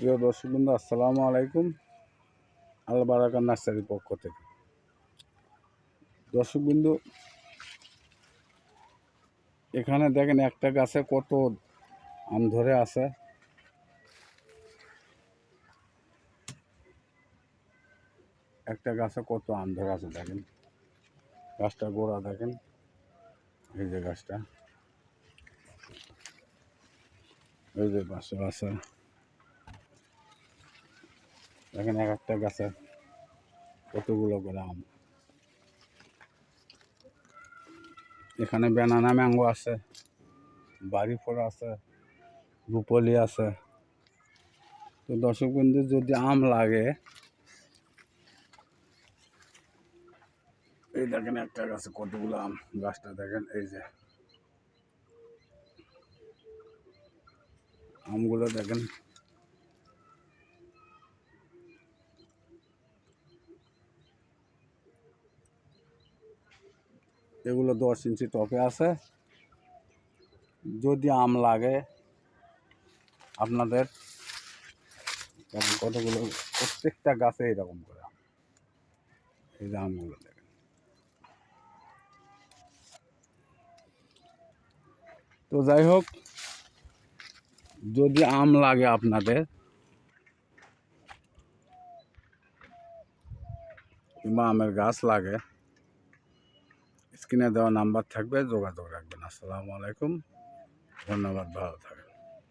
প্রিয় দর্শকবৃন্দ, আসসালামু আলাইকুম। আল বারাকার নার্সারির পক্ষ থেকে। দর্শকবৃন্দ, এখানে দেখেন একটা গাছে কত আম ধরে আছে। একটা গাছে কত আম ধরে আছে দেখেন। গাছটা গোড়া দেখেন। এই যে গাছটা। এই যে পাশে আছে। দেখেন এক একটা গাছে কতগুলো করে আম এখানে ব্যানানা ম্যাঙ্গো আছে বাড়ি ফল আছে, রুপলি আছে। তো দর্শক বন্ধু, যদি আম লাগে, এই দেখেন একটা গাছে কতগুলো আম, গাছটা দেখেন, এই যে। আমগুলো দেখেন এগুলো দশ ইঞ্চি টপে আছে। যদি আম লাগে, আপনাদের কতগুলো, প্রত্যেকটা গাছে এরকম করে আম। এই যে আমগুলো দেখেন। তো যাই হোক, যদি আম লাগে আপনাদের, কিংবা আমের গাছ লাগে স্ক্রিনে দেওয়া নাম্বার থাকবে যোগাযোগ রাখবেন। আসসালামু আলাইকুম। ধন্যবাদ ভালো থাকবেন।